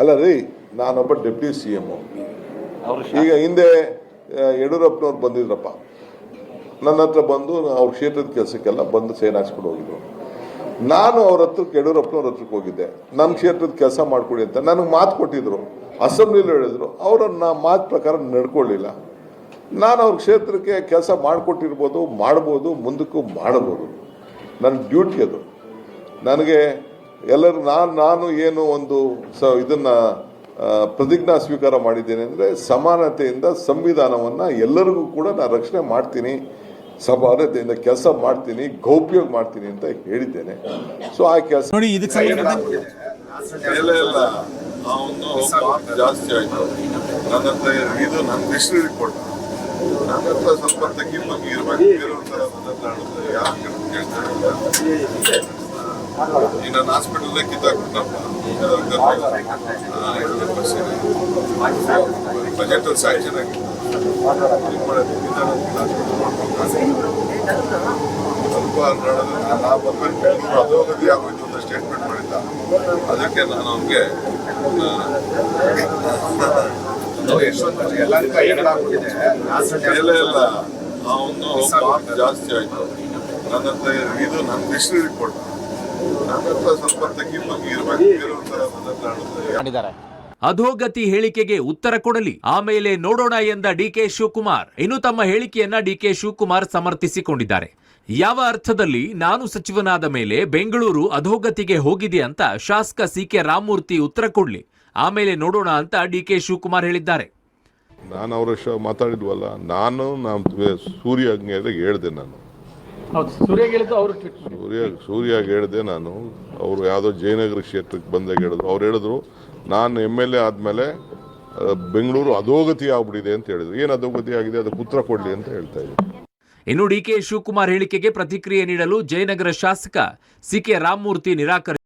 ಅಲ್ಲ ರೀ ನಾನೊಬ್ಬ ಡೆಪ್ಟಿ ಸಿ ಎಂ ಈಗ ಹಿಂದೆ ಯಡಿಯೂರಪ್ಪನವ್ರು ಬಂದಿದ್ರಪ್ಪ. ನನ್ನ ಹತ್ರ ಬಂದು ಅವ್ರ ಕ್ಷೇತ್ರದ ಕೆಲಸಕ್ಕೆಲ್ಲ ಬಂದು ಸೈನ್ ಹಾಕ್ಸ್ಕೊಂಡು ಹೋಗಿದ್ರು. ನಾನು ಅವ್ರ ಹತ್ರಕ್ಕೆ ಯಡಿಯೂರಪ್ಪನವ್ರ ಹತ್ರಕ್ಕೆ ಹೋಗಿದ್ದೆ. ನಮ್ಮ ಕ್ಷೇತ್ರದ ಕೆಲಸ ಮಾಡಿಕೊಡಿ ಅಂತ ನನಗೆ ಮಾತು ಕೊಟ್ಟಿದ್ರು. ಅಸೆಂಬ್ಲಿಲಿ ಹೇಳಿದ್ರು. ಅವರನ್ನ ಮಾತು ಪ್ರಕಾರ ನಡ್ಕೊಳ್ಳಿಲ್ಲ ನಾನು ಅವ್ರ ಕ್ಷೇತ್ರಕ್ಕೆ ಕೆಲಸ ಮಾಡಿಕೊಟ್ಟಿರ್ಬೋದು ಮಾಡ್ಬೋದು ಮುಂದಕ್ಕೂ ಮಾಡಬಹುದು. ನನ್ನ ಡ್ಯೂಟಿ ಅದು. ನನಗೆ ಎಲ್ಲರೂ ನಾನು ನಾನು ಏನು ಒಂದು ಸ ಇದನ್ನ ಪ್ರತಿಜ್ಞಾ ಸ್ವೀಕಾರ ಮಾಡಿದ್ದೇನೆ ಅಂದರೆ ಸಮಾನತೆಯಿಂದ ಸಂವಿಧಾನವನ್ನು ಎಲ್ಲರಿಗೂ ಕೂಡ ನಾನು ರಕ್ಷಣೆ ಮಾಡ್ತೀನಿ ಸಮಾನತೆಯಿಂದ ಕೆಲಸ ಮಾಡ್ತೀನಿ ಗೌಪ್ಯವಾಗಿ ಮಾಡ್ತೀನಿ ಅಂತ ಹೇಳಿದ್ದೇನೆ. ಸೊ ಆ ಕೆಲಸ ನೋಡಿ ಇದಕ್ಕೆ ಜಾಸ್ತಿ ಆಯ್ತು. ನನ್ನ ಹತ್ರ ಇದು ನನ್ನ ಹೆಸರು ರಿಪೋರ್ಟ್ ಸ್ವಲ್ಪ ತಗ್ಗಿ ಬಗ್ಗೆ ಇರಬೇಕು ಬೇರೆಯವ್ರ ಯಾರು ಕೇಳ್ತಾರೆ ಈಗ ನಾನು ಹಾಸ್ಪಿಟಲ್ಲೇ ಕಿತ್ತಾಕ್ಬಿಟ್ಟಪ್ಪ ಬಜೆಟ್ ಸ್ಯಾಂಕ್ಷನ್ ಏನ್ ಮಾಡೋದು? ಸ್ವಲ್ಪ ನಡೆದ್ರೆ ನಾ ಅಧೋಗತಿ ಆಗೋಯ್ತು ಅಂತ ಸ್ಟೇಟ್ಮೆಂಟ್ ಮಾಡಿದ್ದ ಅದಕ್ಕೆ ನಾನು ಅವ್ನಿಗೆ ಇಲ್ಲ ಇಲ್ಲ ಅವನು ಮಾರ್ಕ್ ಜಾಸ್ತಿ ಆಯ್ತು. ನನ್ನ ಹತ್ರ ಇದು ನನ್ನ ಮಿಸ್ಟ್ರಿ ರಿಪೋರ್ಟ್ ನನ್ನ ಹತ್ರ ಸ್ವಲ್ಪ ತಗ್ಗಿರ್ಬೇಕು ಇರ್ಬೇಕು ಮಾಡಿದ್ದಾರೆ. ಅಧೋಗತಿ ಹೇಳಿಕೆಗೆ ಉತ್ತರ ಕೊಡಲಿ. ಆಮೇಲೆ ನೋಡೋಣ ಎಂದ ಡಿಕೆ ಶಿವಕುಮಾರ್. ಇನ್ನು ತಮ್ಮ ಹೇಳಿಕೆಯನ್ನ ಡಿಕೆ ಶಿವಕುಮಾರ್ ಸಮರ್ಥಿಸಿಕೊಂಡಿದ್ದಾರೆ. ಯಾವ ಅರ್ಥದಲ್ಲಿ ನಾನು ಸಚಿವನಾದ ಮೇಲೆ ಬೆಂಗಳೂರು ಅಧೋಗತಿಗೆ ಹೋಗಿದೆ ಅಂತ ಶಾಸಕ ಸಿ ಕೆ ರಾಮಮೂರ್ತಿ ಉತ್ತರ ಕೊಡ್ಲಿ. ಆಮೇಲೆ ನೋಡೋಣ ಅಂತ ಡಿಕೆ ಶಿವಕುಮಾರ್ ಹೇಳಿದ್ದಾರೆ. ನಾನು ಅವರ ಶ ಮಾತಾಡಿದ್ವಲ್ಲ ನಾನು ನಮ್ಮ ಸೂರ್ಯ ಹಂಗೆ ಹೇಳಿದೆ ನಾನು. ಹೌದು ಸೂರ್ಯ ಸೂರ್ಯಾಗ ಹೇಳಿದೆ ನಾನು ಅವರು ಯಾವುದೋ ಜಯನಗರ ಕ್ಷೇತ್ರಕ್ಕೆ ಬಂದಾಗ ಹೇಳಿದ್ರು ಅವ್ರು ಹೇಳಿದ್ರು ನಾನು ಎಂ ಎಲ್ ಎ ಆದಮೇಲೆ ಬೆಂಗಳೂರು ಅಧೋಗತಿ ಆಗ್ಬಿಟ್ಟಿದೆ ಅಂತ ಹೇಳಿದ್ರು. ಏನು ಅಧೋಗತಿ ಆಗಿದೆ? ಅದಕ್ಕೆ ಉತ್ತರ ಕೊಡಲಿ ಅಂತ ಹೇಳ್ತಾ ಇದ್ದೀನಿ ಇನ್ನು ಡಿ ಕೆ ಶಿವಕುಮಾರ್ ಹೇಳಿಕೆಗೆ ಪ್ರತಿಕ್ರಿಯೆ ನೀಡಲು ಜಯನಗರ ಶಾಸಕ ಸಿ ಕೆ ರಾಮಮೂರ್ತಿ ನಿರಾಕರಿಸಿದ್ದಾರೆ